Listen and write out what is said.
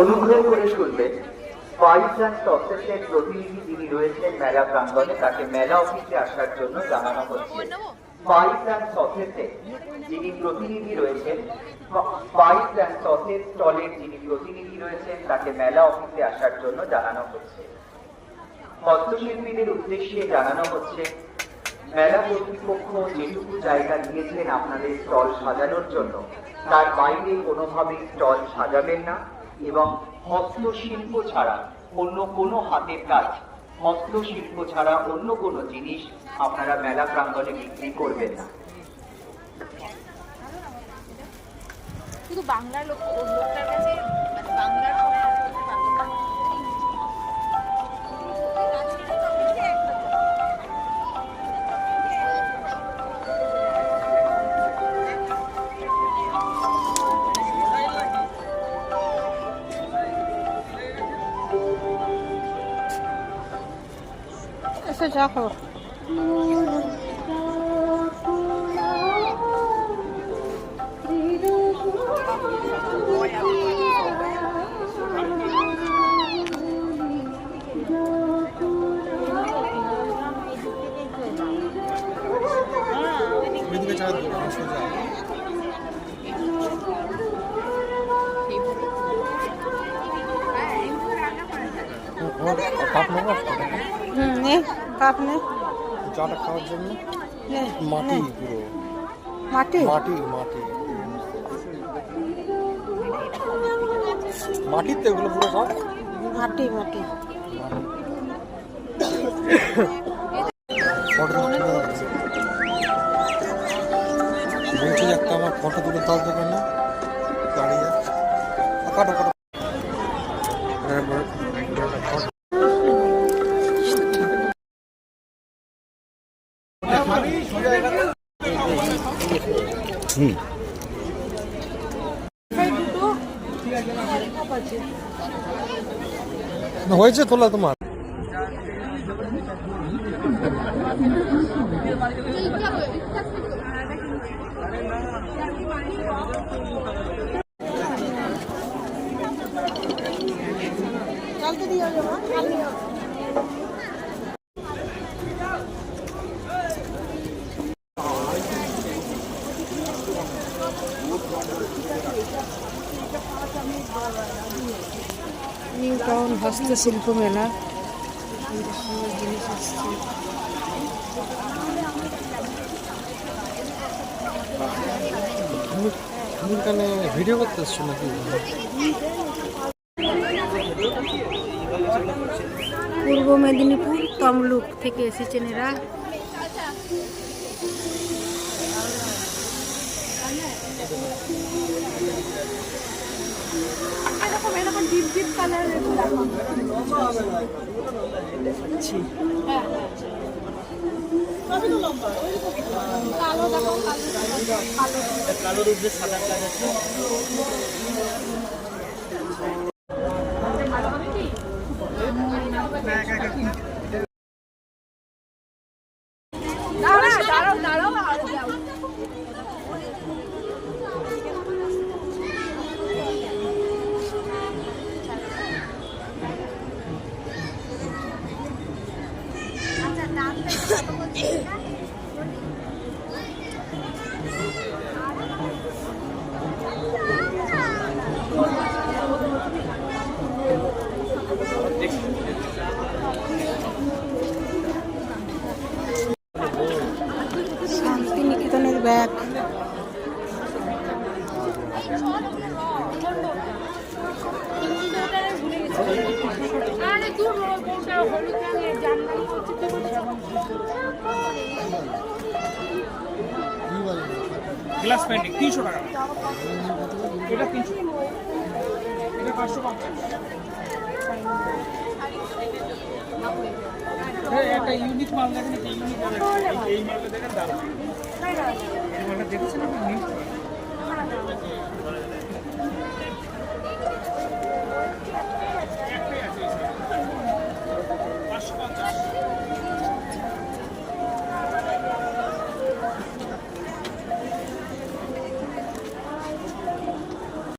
অনুগ্রহ করে বাইশ রান সসেসের প্রতিনিধি যিনি রয়েছেন মেলা প্রাঙ্গণে, তাকে মেলা অফিসে আসার জন্য জানানো হচ্ছে। বাইশ রান সসেসে যিনি প্রতিনিধি রয়েছেন বাইশ রান সসেস স্টলের যিনি প্রতিনিধি রয়েছেন, তাকে মেলা অফিসে আসার জন্য জানানো হচ্ছে। হস্তশিল্পীদের উদ্দেশ্যে জানানো হচ্ছে, মেলা কর্তৃপক্ষ যেটুকু জায়গা নিয়েছেন আপনাদের স্টল সাজানোর জন্য, তার বাইরে কোনোভাবে স্টল সাজাবেন না এবং হস্তশিল্প ছাড়া অন্য কোনো হাতের কাজ, হস্তশিল্প ছাড়া অন্য কোনো জিনিস আপনারা মেলা প্রাঙ্গণে বিক্রি করবেন না। শুধু বাংলার লোক লোকটার কাছে সোজা কাপ নেব হুম নে কাপ নে। চাটা খাওয়ার জন্য মাটি পুরো। মাটি? মাটি মাটি। মাটির তো এগুলো পুরো সব? মাটি মাটি। বলছি একটা আমার ফটো তুলে দাও দেবে না দাঁড়িয়ে কাটো কাটো। না, হয়েছে তোলা তোমার? চলতে দিও নিউ টাউন হস্তশিল্প মেলা জিনিস আসছে তুমি তুমি ভিডিও করতে এসছো নাকি? পূর্ব মেদিনীপুর তমলুক থেকে এসেছেন এরা। এরকম এরকম ডিপ ডিপ কালারের হ্যাঁ। কালো দেখো কালো কালো। দাঁড়াও শান্তিনিকেতনের ব্যাগ। আরে দূর হলুদ গ্লাস পেন্টিং তিনশো টাকা। এটা তিনশো। এটা পাঁচশো একটা ইউনিক মাল দেখেন একটা ইউনিক এই মালটা দেখেন দাম এই মালটা দেখেছেন আপনি?